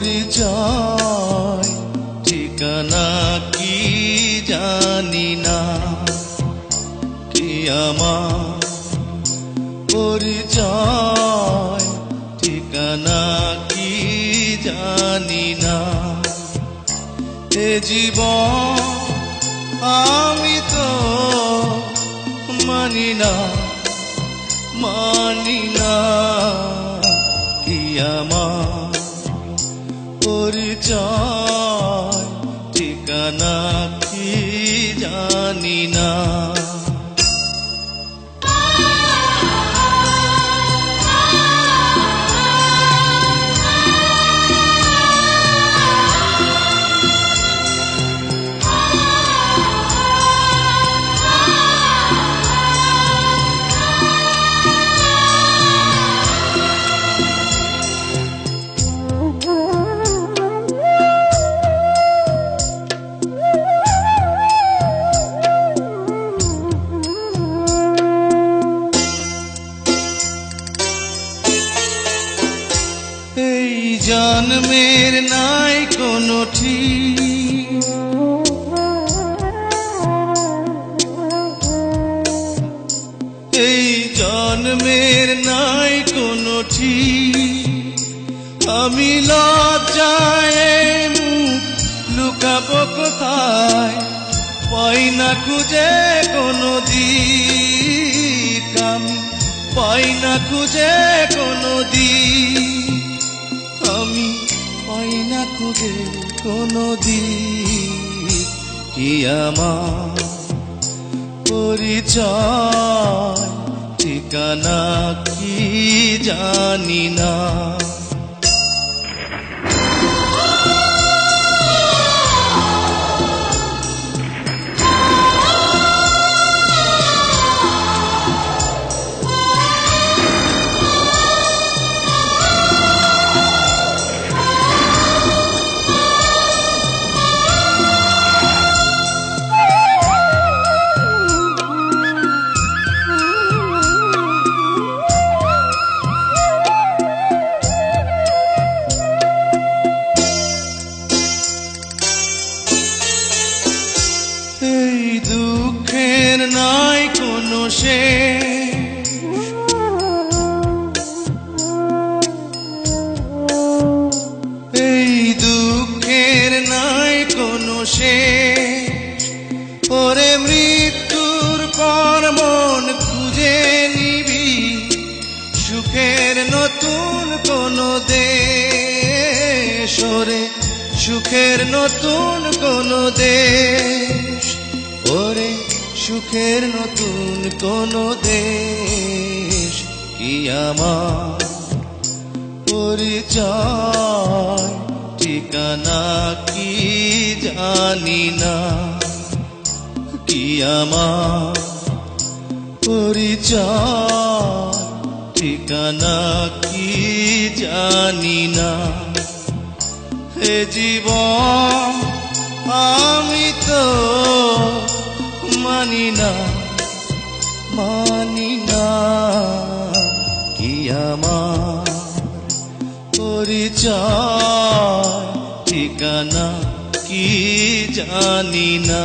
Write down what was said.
পরিচয়, ঠিকানা কি জানি না। কি আমার পরিচয়, ঠিকানা কি জানি না। এ জীবন আমি তো মানি না মানি না। কি আমার পরিচয় ঠিকানা কি জানি না। জন্মের নাই কোনো ঠিক। এই জন্মের নাই কোনো ঠিক। আমি লজ্জায় মুখ লুকাবো কোথায়? পাই না খুঁজে কোনো দিক। পাই না খুঁজে কোনো দিক। আমি পাই না খুঁজে কোনো কি আমার পরিচয় ঠিকানা কি জানি না। এই দুঃখের নাই কোনো শেষ। এই দুঃখের নাই কোনো শেষ। ওরে মৃত্যুর পর মন খুঁজে নিবি। সুখের নতুন কোনো দেশ। ওরে সুখের নতুন কোনো দেশ। ওরে, সুখের নতুন কোনো দেশ। কি আমার পরিচয়, ঠিকানা কি জানি না। কি আমার পরিচয়, ঠিকানা কি জানি না। হে জীবন, আমি তো মানি না মানি না কি আমার পরিচয়, ঠিকানা কি জানি না।